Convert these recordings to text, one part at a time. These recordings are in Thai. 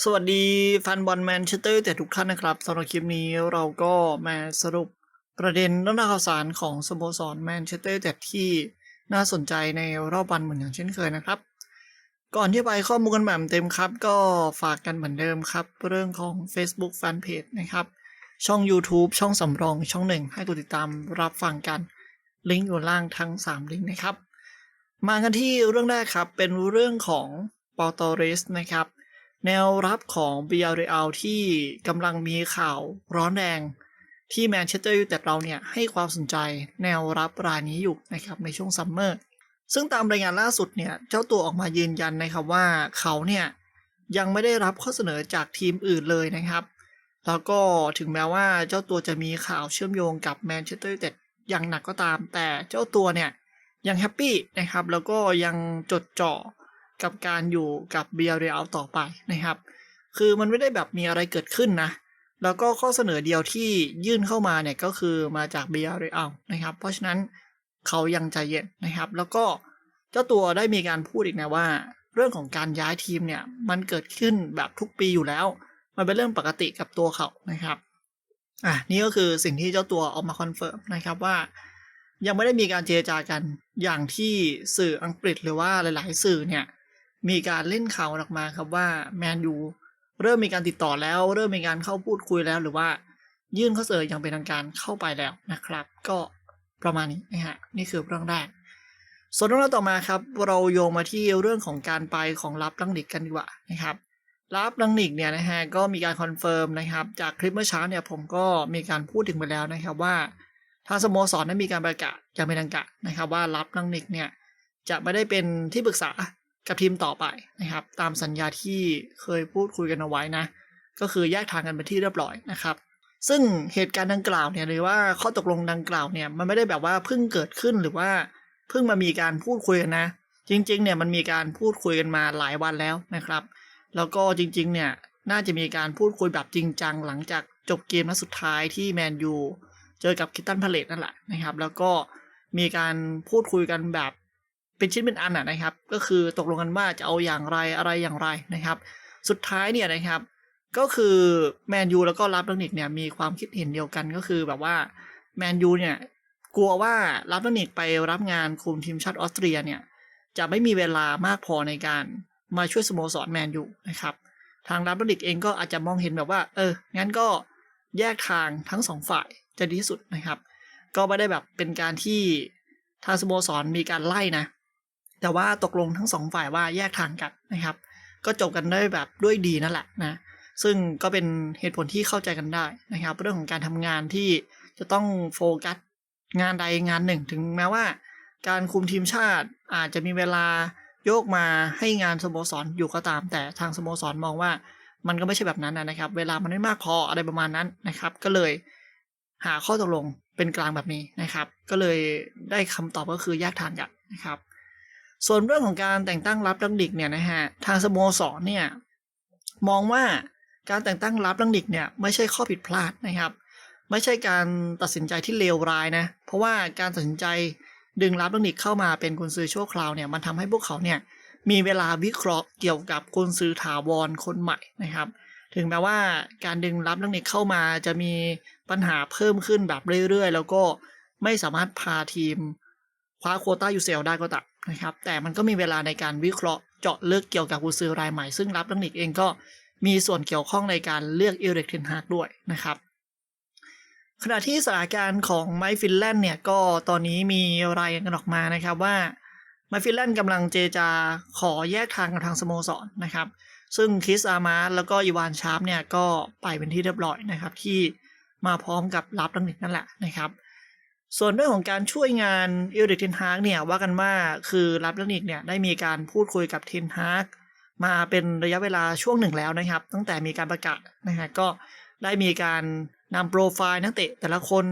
สวัสดีแฟนบอลแมนเชสเตอร์แต่ทุกท่านนะครับสำหรับคลิปนี้เราก็มาสรุปประเด็นเรื่องราวข่าวสารของสโมสรแมนเชสเตอร์แต่ที่น่าสนใจในรอบวันเหมือนอย่างเช่นเคยนะครับ ก่อนที่ไปข้อมูลกันแบบเต็มครับ ก็ฝากกันเหมือนเดิมครับ เรื่องของ Facebook Fanpage นะครับ ช่อง YouTube ช่องสำรองช่องหนึ่งให้กดติดตามรับฟังกันลิงก์อยู่ล่างทั้ง 3 ลิงก์นะครับ มากันที่เรื่องแรกครับเป็นเรื่องของปอตอเรสนะครับ แนวรับของเบียร์เรอัลที่กำลังมีข่าวร้อนแรงที่แมนเชสเตอร์ยูไนเต็ดเราเนี่ยให้ความสนใจแนวรับรายนี้อยู่นะครับในช่วงซัมเมอร์ซึ่งตามรายงานล่าสุดเนี่ยเจ้าตัวออกมายืนยันนะครับว่าเขาเนี่ยยังไม่ได้รับข้อเสนอจากทีมอื่นเลยนะครับ แล้วก็ถึงแม้ว่าเจ้าตัวจะมีข่าวเชื่อมโยงกับแมนเชสเตอร์ยูไนเต็ดอย่างหนักก็ตาม แต่เจ้าตัวเนี่ยยังแฮปปี้นะครับแล้วก็ยังจดจ่อ กับการอยู่กับเบียร์เรอัลต่อไปนะครับ คือมันไม่ได้แบบมีอะไรเกิดขึ้นนะ แล้วก็ข้อเสนอเดียวที่ยื่นเข้ามาเนี่ยก็คือมาจากเบียร์เรอัลนะครับ เพราะฉะนั้นเขายังใจเย็นนะครับ แล้วก็เจ้าตัวได้มีการพูดอีกนะว่า เรื่องของการย้ายทีมเนี่ยมันเกิดขึ้นแบบทุกปีอยู่แล้ว มันเป็นเรื่องปกติกับตัวเขานะครับอะนี่ก็คือสิ่งที่เจ้าตัวออกมาคอนเฟิร์มนะครับว่า ยังไม่ได้มีการเจรจากันอย่างที่สื่ออังกฤษหรือว่าหลาย ๆ สื่อเนี่ย มีการเล่นข่าวออกมาครับว่าแมนยูเริ่มมีการติดต่อแล้ว เริ่มมีการเข้าพูดคุยแล้ว หรือว่ายื่นข้อเสนออย่างเป็นทางการเข้าไปแล้วนะครับ ก็ประมาณนี้นะฮะนี่คือเรื่องแรกส่วนเรื่องต่อมาครับ เราโยงมาที่เรื่องของการไปของรับลังนิกกันดีกว่านะครับรับลังนิกเนี่ยนะฮะก็มีการคอนเฟิร์มนะครับ จากคลิปเมื่อเช้าเนี่ยผมก็มีการพูดถึงไปแล้วนะครับว่าทางสโมสรได้มีการประกาศอย่างเป็นทางการนะครับ ว่ารับลังนิกเนี่ยจะไม่ได้เป็นที่ปรึกษา กับทีมต่อไปนะครับ ตามสัญญาที่เคยพูดคุยกันเอาไว้นะ ก็คือแยกทางกันไปนที่เรียบร้อยนะครับ ซึ่งเหตุการณ์ดังกล่าวเนี่ยหรือว่าข้อตกลงดังกล่าวเนี่ยมันไม่ได้แบบว่าเพิ่งเกิดขึ้นหรือว่าเพิ่งมามีการพูดคุยกันนะ จริงๆเนี่ยมันมีการพูดคุยกันมาหลายวันแล้วนะครับ แล้วก็จริงๆเนี่ยน่าจะมีการพูดคุยแบบจริงจังหลังจากจบเกมนัดสุดท้ายที่แมนยูเจอกับคิตตันพาเลตนั่นแหละนะครับ แล้วก็มีการพูดคุยกันแบบ เป็นชิ้นเป็นอันอะนะครับ ก็คือตกลงกันว่าจะเอาอย่างไรอะไรอย่างไรนะครับ สุดท้ายเนี่ยนะครับ ก็คือแมนยูแล้วก็รับลังนิกเนี่ยมีความคิดเห็นเดียวกันก็คือแบบว่าแมนยูเนี่ยกลัวว่ารับลังนิกไปรับงานคุมทีมชาติออสเตรียเนี่ยจะไม่มีเวลามากพอในการมาช่วยสโมสรแมนยูนะครับทางรับลังนิกเองก็อาจจะมองเห็นแบบว่า เอองั้นก็แยกทางทั้งสองฝ่ายจะดีที่สุดนะครับ ก็ไม่ได้แบบเป็นการที่ทางสโมสรมีการไล่นะ แต่ว่าตกลงทั้งสองฝ่ายว่าแยกทางกันนะครับ ก็จบกันได้แบบด้วยดีนั่นแหละนะซึ่งก็เป็นเหตุผลที่เข้าใจกันได้นะครับ เรื่องของการทำงานที่จะต้องโฟกัสงานใดงานหนึ่ง ถึงแม้ว่า การคุมทีมชาติอาจจะมีเวลาโยกมาให้งานสโมสรอยู่ก็ตาม แต่ทางสโมสรมองว่ามันก็ไม่ใช่แบบนั้นนะครับ เวลามันไม่มากพออะไรประมาณนั้นนะครับ ก็เลยหาข้อตกลงเป็นกลางแบบนี้นะครับ ก็เลยได้คำตอบก็คือแยกทางกันนะครับ ส่วนเรื่องของการแต่งตั้งรับลังดิกเนี่ยนะฮะทางสโมสรเนี่ยมองว่าการแต่งตั้งรับลังดิกเนี่ยไม่ใช่ข้อผิดพลาดนะครับ ไม่ใช่การตัดสินใจที่เลวร้ายนะเพราะว่าการตัดสินใจดึงรับลังดิกเข้ามาเป็นกุนซือชั่วคราวเนี่ยมันทำให้พวกเขาเนี่ยมีเวลาวิเคราะห์เกี่ยวกับกุนซือถาวรคนใหม่นะครับ ถึงแม้ว่าการดึงรับลังดิกเข้ามาจะมีปัญหาเพิ่มขึ้นแบบเรื่อยๆ แล้วก็ไม่สามารถพาทีม คว้าโควต้ายูเซลได้ก็ตามนะครับ แต่มันก็มีเวลาในการวิเคราะห์เจาะลึกเกี่ยวกับกุนซือรายใหม่ ซึ่งรับลังดิกเองก็มีส่วนเกี่ยวข้องในการเลือกเอเร็กเทนฮากด้วยนะครับ ขณะที่สถานการณ์ของไมฟินแลนด์เนี่ยก็ตอนนี้มีรายงานกันออกมานะครับว่าไมฟินแลนด์กำลังเจจาขอแยกทางกับทางสโมสรนนะครับ ซึ่งคริสอามาร์แล้วก็อีวานชาร์ปเนี่ยก็ไปเป็นที่เรียบร้อยนะครับที่มาพร้อมกับรับลังนิกนั่นแหละนะครับ ส่วนเรื่องของการช่วยงานเอลเดกเทนฮากเนี่ยว่ากันว่าคือรับลังนิกเนี่ยได้มีการพูดคุยกับเทนฮากมาเป็นระยะเวลาช่วงหนึ่งแล้วนะครับ ตั้งแต่มีการประกาศนะฮะก็ได้มีการนำโปรไฟล์นักเตะแต่ละคน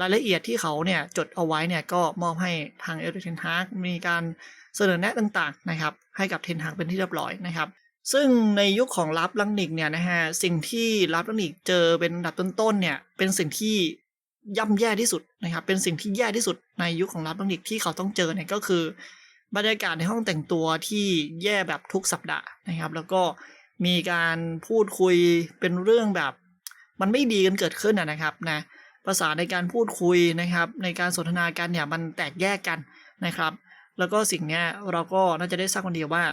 รายละเอียดที่เขาเนี่ยจดเอาไว้เนี่ยก็มอบให้ทางเอลเดกเทนฮากมีการเสนอแนะต่างๆนะครับให้กับเทนฮากเป็นที่เรียบร้อยนะครับซึ่งในยุคของรับลังนิกเนี่ยนะฮะสิ่งที่รับลังนิกเจอเป็นอันดับต้นๆเนี่ยเป็นสิ่งที่ ย่ำแย่ที่สุดนะครับ เป็นสิ่งที่แย่ที่สุดในยุคของรับลังนิกที่เขาต้องเจอเนี่ยก็คือบรรยากาศในห้องแต่งตัวที่แย่แบบทุกสัปดาห์นะครับ แล้วก็มีการพูดคุยเป็นเรื่องแบบ มันไม่ดีกันเกิดขึ้นนะครับนะภาษาในการพูดคุยนะครับ ในการสนทนากันเนี่ยมันแตกแยกกันนะครับ แล้วก็สิ่งนี้เราก็น่าจะได้ทราบคนเดียวว่า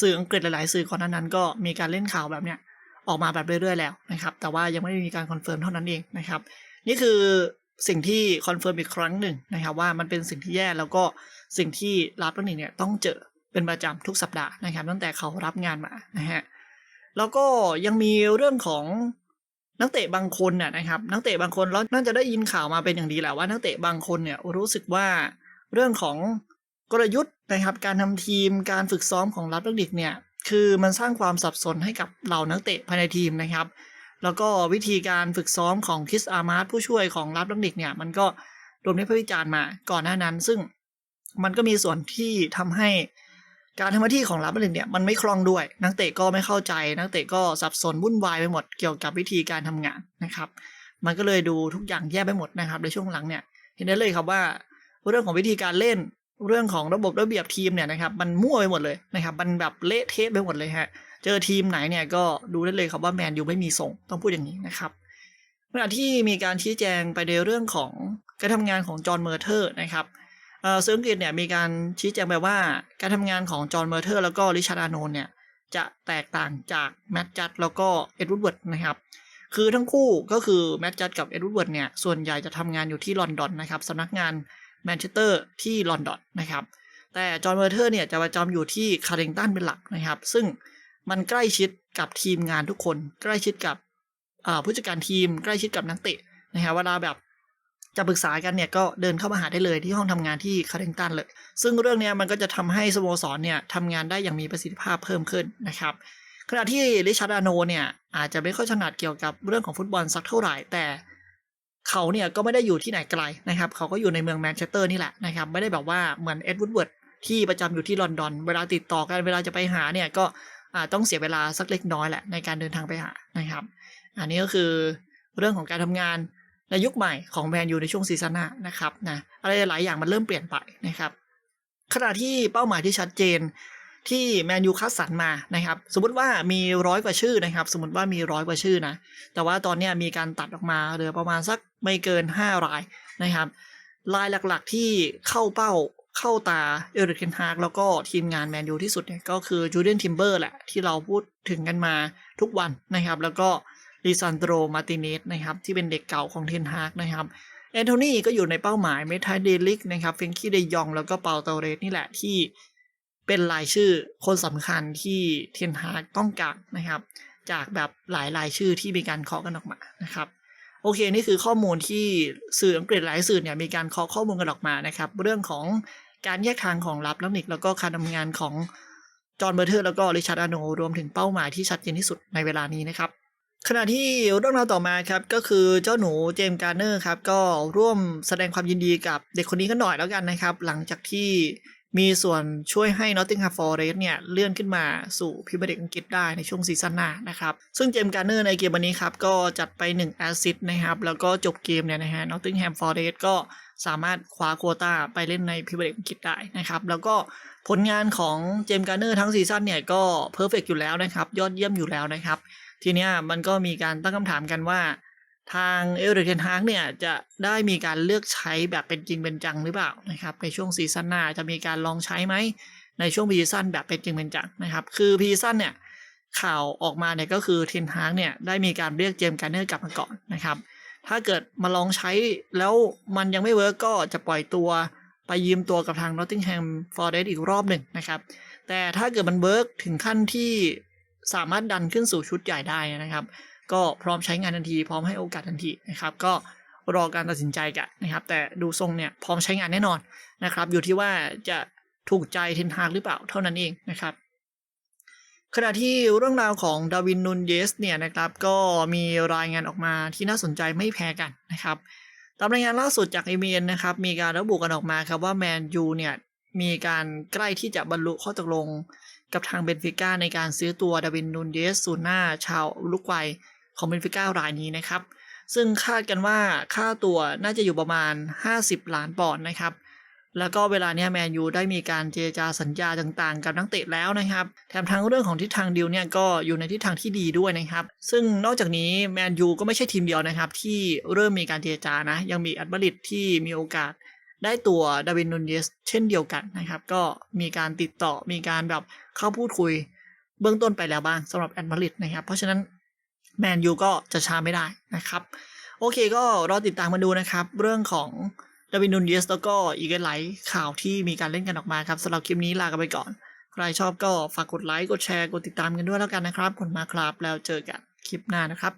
สื่ออังกฤษหลาย ๆ สื่อก่อนนานั้นก็มีการเล่นข่าวแบบเนี้ยออกมาแบบเรื่อย ๆ แล้วนะครับ แต่ว่ายังไม่ได้มีการคอนเฟิร์มเท่านั้นเองนะครับ นี่คือสิ่งที่คอนเฟิร์มอีกครั้งหนึ่งนะครับว่ามันเป็นสิ่งที่แย่แล้วก็สิ่งที่รับนักหนึ่งเนี่ยต้องเจอเป็นประจำทุกสัปดาห์นะครับ ตั้งแต่เขารับงานมานะฮะแล้วก็ยังมีเรื่องของนักเตะบางคนน่ะนะครับนักเตะบางคนเราน่าจะได้ยินข่าวมาเป็นอย่างดีแหละว่านักเตะบางคนเนี่ยรู้สึกว่าเรื่องของกลยุทธ์นะครับการทำทีมการฝึกซ้อมของรับนักดิกเนี่ยคือมันสร้างความสับสนให้กับเหล่านักเตะภายในทีมนะครับ แล้วก็วิธีการฝึกซ้อมของคิสอามาร์ตผู้ช่วยของรับนักดิกเนี่ย มันก็โดนวิพากษ์วิจารณ์มาก่อนหน้านั้น ซึ่งมันก็มีส่วนที่ทำให้การทำหน้าที่ของรับนักดิกเนี่ยมันไม่คล่องด้วย นักเตะก็ไม่เข้าใจ นักเตะก็สับสนวุ่นวายไปหมดเกี่ยวกับวิธีการทำงานนะครับ มันก็เลยดูทุกอย่างแย่ไปหมดนะครับ ในช่วงหลังเนี่ย เห็นได้เลยครับว่าเรื่องของวิธีการเล่นเรื่องของระบบระเบียบทีมเนี่ยนะครับมันมั่วไปหมดเลยนะครับ มันแบบเละเทะไปหมดเลยฮะ เจอทีมไหนเนี่ยก็ดูได้เลยครับว่าแมนยูไม่มีส่งต้องพูดอย่างนี้นะครับขณะที่มีการชี้แจงไปในเรื่องของการทำงานของจอห์นเมอร์เทอร์นะครับเอ่อซึ่งอังกฤษเนี่ยมีการชี้แจงไปว่าการทำงานของจอห์นเมอร์เทอร์แล้วก็ริชาร์ดอานนเนี่ยจะแตกต่างจากแมตจัดแล้วก็เอ็ดวูดเวิร์ดนะครับคือทั้งคู่ก็คือแมตจัดกับเอ็ดวูดเวิร์ดเนี่ยส่วนใหญ่จะทำงานอยู่ที่ลอนดอนนะครับสำนักงานแมนเชสเตอร์ที่ลอนดอนนะครับแต่จอห์นเมอร์เทอร์เนี่ยจะประจำอยู่ที่คาร์ริงตันเป็นหลักนะครับ ซึ่ง มันใกล้ชิดกับทีมงานทุกคน ใกล้ชิดกับผู้จัดการทีม ใกล้ชิดกับนักเตะนะฮะเวลาแบบจะปรึกษากันเนี่ยก็เดินเข้ามาหาได้เลยที่ห้องทำงานที่คาร์ริงตันเลย ซึ่งเรื่องนี้มันก็จะทำให้สโมสรเนี่ยทำงานได้อย่างมีประสิทธิภาพเพิ่มขึ้นนะครับ ขณะที่ริชาร์ดาโนเนี่ยอาจจะไม่ค่อยถนัดเกี่ยวกับเรื่องของฟุตบอลสักเท่าไหร่ แต่เขาเนี่ยก็ไม่ได้อยู่ที่ไหนไกลนะครับ เขาก็อยู่ในเมืองแมนเชสเตอร์นี่แหละนะครับ ไม่ได้แบบว่าเหมือนเอ็ดวูดเวิร์ดที่ประจำอยู่ที่ลอนดอน เวลาติดต่อกันเวลาจะไปหาเนี่ยก็ ต้องเสียเวลาสักเล็กน้อยแหละในการเดินทางไปหานะครับ อันนี้ก็คือเรื่องของการทำงานในยุคใหม่ของแมนยูในช่วงซีซั่นหน้านะครับนะอะไรหลายอย่างมันเริ่มเปลี่ยนไปนะครับขณะที่เป้าหมายที่ชัดเจนที่แมนยูคัดสรรมานะครับ สมมติว่ามีร้อยกว่าชื่อนะครับ สมมติว่ามีร้อยกว่าชื่อนะ แต่ว่าตอนนี้มีการตัดออกมาเหลือประมาณสักไม่เกิน 5 รายนะครับ รายหลักๆที่เข้าเป้า เข้าตาเอริกเทนฮากแล้วก็ทีมงานแมนยูที่สุดเนี่ยก็คือจูเลียนทิมเบอร์แหละ ที่เราพูดถึงกันมาทุกวันนะครับ แล้วก็ลิซานโดรมาติเนสนะครับ ที่เป็นเด็กเก่าของเทนฮากนะครับแอนโทนีก็อยู่ในเป้าหมายเมทายเดลิกนะครับเฟนคี้เดยองแล้วก็เปาเตเรสนี่แหละที่เป็นรายชื่อคนสำคัญที่เทนฮากต้องการนะครับ จากแบบหลายรายชื่อที่มีการเคาะกันออกมานะครับโอเค นี่คือข้อมูลที่สื่ออังกฤษหลายสื่อเนี่ยมีการเคาะข้อมูลกันออกมานะครับ เรื่องของ การแยกทางของรับแล้วนิกแล้วก็การทำงานของจอห์นเบอร์เทอร์แล้วก็ริชาร์ดอาโนรวมถึงเป้าหมายที่ชัดเจนที่สุดในเวลานี้นะครับขณะที่เรื่องราวต่อมาครับก็คือเจ้าหนูเจมส์การ์เนอร์ครับก็ร่วมแสดงความยินดีกับเด็กคนนี้กันหน่อยแล้วกันนะครับ หลังจากที่ มีส่วนช่วยให้ Nottingham Forest เนี่ยเลื่อนขึ้นมาสู่พรีเมียร์ลีกอังกฤษได้ในช่วงซีซั่นหน้านะครับ ซึ่งเจมส์การ์เนอร์ในเกมวันนี้ครับ ก็จัดไป1แอสซิสต์นะครับ แล้วก็จบเกมเนี่ยนะฮะ Nottingham Forest ก็สามารถคว้าโควต้าไปเล่นในพรีเมียร์ลีกอังกฤษได้นะครับ แล้วก็ผลงานของเจมส์การ์เนอร์ทั้งซีซั่นเนี่ยก็เพอร์เฟกอยู่แล้วนะครับ ยอดเยี่ยมอยู่แล้วนะครับ ทีเนี้ยมันก็มีการตั้งคำถามกันว่า ทางเอเรเทนฮากเนี่ยจะได้มีการเลือกใช้แบบเป็นจริงเป็นจังหรือเปล่านะครับในช่วงซีซั่นหน้าจะมีการลองใช้ไหมในช่วงพีซันแบบเป็นจริงเป็นจังนะครับ คือพีซันเนี่ยข่าวออกมาเนี่ยก็คือเทนฮากเนี่ยได้มีการเรียกเจมส์การเนอร์กลับมาก่อนนะครับ ถ้าเกิดมาลองใช้แล้วมันยังไม่เวิร์กก็จะปล่อยตัวไปยืมตัวกับทาง Nottingham Forest อีกรอบหนึ่งนะครับ แต่ถ้าเกิดมันเวิร์กถึงขั้นที่สามารถดันขึ้นสู่ชุดใหญ่ได้นะครับ ก็พร้อมใช้งานทันที พร้อมให้โอกาสทันทีนะครับ ก็รอการตัดสินใจกันนะครับ แต่ดูทรงเนี่ยพร้อมใช้งานแน่นอนนะครับ อยู่ที่ว่าจะถูกใจเทนฮากหรือเปล่าเท่านั้นเองนะครับขณะที่เรื่องราวของดาวินนูนเยสเนี่ยนะครับก็มีรายงานออกมาที่น่าสนใจไม่แพ้กันนะครับตามรายงานล่าสุดจากเอเมนนะครับมีการระบุกันออกมาครับว่าแมนยูเนี่ยมีการใกล้ที่จะบรรลุข้อตกลงกับทางเบนฟิก้าในการซื้อตัวดาวินนูนเยสซูน่าชาวอุรุกวัย ของเบนฟิก้ารายนี้นะครับ ซึ่งคาดกันว่าค่าตัวน่าจะอยู่ประมาณ 50 ล้านปอนด์นะครับ แล้วก็เวลาเนี้ยแมนยูได้มีการเจรจาสัญญาต่างๆ กับนักเตะแล้วนะครับ แถมทั้งเรื่องของทิศทางดีลเนี่ยก็อยู่ในทิศทางที่ดีด้วยนะครับ ซึ่งนอกจากนี้แมนยูก็ไม่ใช่ทีมเดียวนะครับที่เริ่มมีการเจรจานะ ยังมีอัลบาริดที่มีโอกาสได้ตัวดาวินนูนเยสเช่นเดียวกันนะครับ ก็มีการติดต่อมีการแบบเข้าพูดคุยเบื้องต้นไปแล้วบ้างสำหรับแอนมาริดนะครับ เพราะฉะนั้น แมนยูก็จะช้าไม่ได้นะครับ โอเคก็รอติดตามมาดูนะครับ เรื่องของดาวินนูนเยสแล้วก็อีกหลายข่าวที่มีการเล่นกันออกมาครับสำหรับคลิปนี้ลากันไปก่อน ใครชอบก็ฝากกดไลค์กดแชร์กดติดตามกันด้วยแล้วกันนะครับขอบคุณมากครับแล้วเจอกันคลิปหน้านะครับ